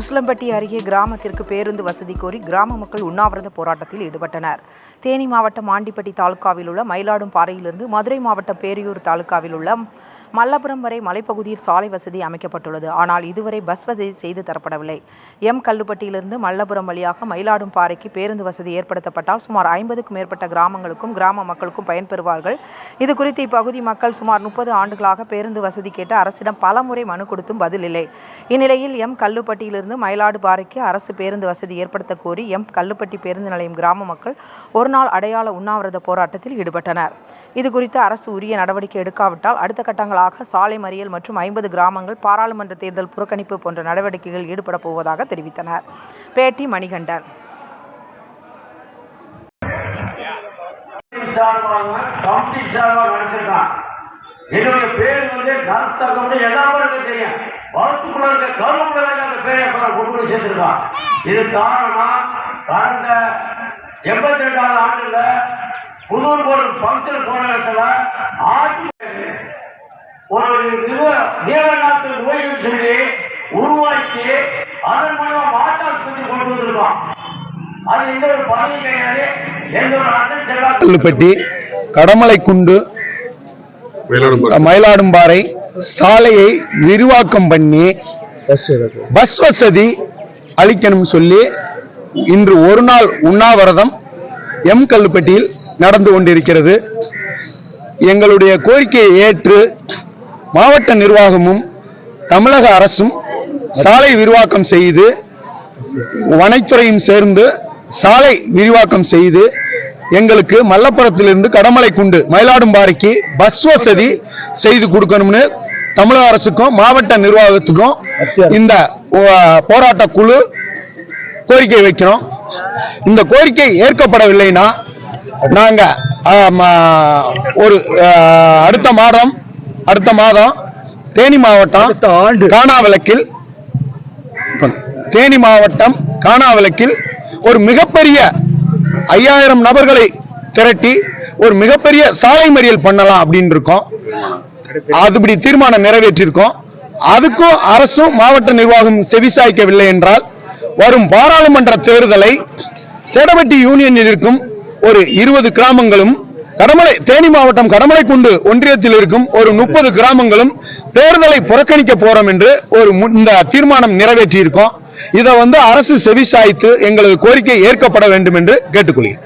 உசிலம்பட்டி அருகே கிராமத்திற்கு பேருந்து வசதி கோரி கிராம மக்கள் உண்ணாவிரத போராட்டத்தில் ஈடுபட்டனர். தேனி மாவட்டம் ஆண்டிப்பட்டி தாலுகாவில் உள்ள மயிலாடும் பாறையிலிருந்து மதுரை மாவட்டம் பேரியூர் தாலுகாவில் உள்ள மல்லபுரம் வரை மலைப்பகுதியில் சாலை வசதி அமைக்கப்பட்டுள்ளது. ஆனால் இதுவரை பஸ் வசதி செய்து தரப்படவில்லை. எம். கல்லுப்பட்டியிலிருந்து மல்லபுரம் வழியாக மயிலாடும் பாறைக்கு பேருந்து வசதி ஏற்படுத்தப்பட்டால் சுமார் ஐம்பதுக்கும் மேற்பட்ட கிராமங்களுக்கும் கிராம மக்களுக்கும் பயன்பெறுவார்கள் இது குறித்து இப்பகுதி மக்கள் சுமார் முப்பது ஆண்டுகளாக பேருந்து வசதி கேட்டு அரசிடம் பலமுறை மனு கொடுத்தும் பதில் இல்லை. இந்நிலையில் எம். கல்லுப்பட்டியிலிருந்து மயிலாடுபாறைக்கு அரசு பேருந்து வசதி ஏற்படுத்த கோரி எம். கல்லுப்பட்டி பேருந்து நிலையம் கிராம மக்கள் ஒருநாள் அடையாள உண்ணாவிரத போராட்டத்தில் ஈடுபட்டனர். இது குறித்து அரசு உரிய நடவடிக்கை எடுக்காவிட்டால் அடுத்த கட்டங்களாக சாலை மறியல் மற்றும் ஐம்பது கிராமங்கள் பாராளுமன்ற தேர்தல் புறக்கணிப்பு போன்ற நடவடிக்கைகளில் ஈடுபடப் போவதாக தெரிவித்தனர். பேட்டி மணிகண்டன். சார்பாக கமிட்டி சார்பாக நடத்திருக்கான் என்னுடைய பேர் வந்து கருத்தகம் எல்லாமே எனக்கு தெரியும். வளர்த்துக்குள்ள இருக்க. கருவுக்குள்ள அந்த பேரை அப்புறம் கொண்டு போய் சேர்த்திருக்கான். இது காரணமா கடந்த எண்பத்தி ரெண்டாவது ஆண்டுல புதூர் ஒரு ஃபங்க்ஷன் போன இடத்துல ஆட்சி ஒரு நீலநாட்டு ஓய்வு சொல்லி உருவாக்கி அதன் மூலமா மாட்டாஸ்பத்திரி கொண்டு வந்திருக்கோம். அது எந்த ஒரு பதவி கிடையாது எந்த ஒரு அண்ணன் செல்வாக்கு கடமலை கடமலைக்குண்டு மயிலாடும்பாறை சாலையை விரிவாக்கம் பண்ணி பஸ் வசதி. அளிக்கணும் சொல்லி இன்று ஒரு நாள் உண்ணாவிரதம் எம் கல்லுப்பட்டியில் நடந்து கொண்டிருக்கிறது. எங்களுடைய கோரிக்கையை ஏற்று மாவட்ட நிர்வாகமும் தமிழக அரசும் சாலை விரிவாக்கம் செய்து வனத்துறையும் சேர்ந்து சாலை விரிவாக்கம் செய்து எங்களுக்கு மல்லப்புரத்திலிருந்து கடமலை குண்டு மயிலாடும்பாறைக்கு பஸ் வசதி செய்து கொடுக்கணும்னு தமிழக அரசுக்கும் மாவட்ட நிர்வாகத்துக்கும் இந்த போராட்ட குழு கோரிக்கை வைக்கிறோம். இந்த கோரிக்கை ஏற்கப்படவில்லைனா நாங்க ஒரு அடுத்த மாதம் அடுத்த மாதம் தேனி மாவட்டம் காணாவிளக்கில் தேனி மாவட்டம் காணாவிளக்கில் ஒரு மிகப்பெரிய ஐயாயிரம் நபர்களை திரட்டி ஒரு மிகப்பெரிய சாலை மறியல் பண்ணலாம் அப்படின்னு இருக்கோம். அதுபடி தீர்மானம் நிறைவேற்றியிருக்கோம். அதுக்கும் அரசும் மாவட்ட நிர்வாகம் செவிசாய்க்கவில்லை என்றால் வரும் பாராளுமன்ற தேர்தலை சேடபட்டி யூனியனில் இருக்கும் ஒரு இருபது கிராமங்களும் கடமலை தேனி மாவட்டம் கடமலைக்குண்டு ஒன்றியத்தில் இருக்கும் ஒரு முப்பது கிராமங்களும் தேர்தலை புறக்கணிக்க போறோம் என்று ஒரு இந்த தீர்மானம் நிறைவேற்றியிருக்கோம். இதை வந்து அரசு செவிசாய்த்து எங்களது கோரிக்கை ஏற்கப்பட வேண்டும் என்று கேட்டுக்கொள்கிறேன்.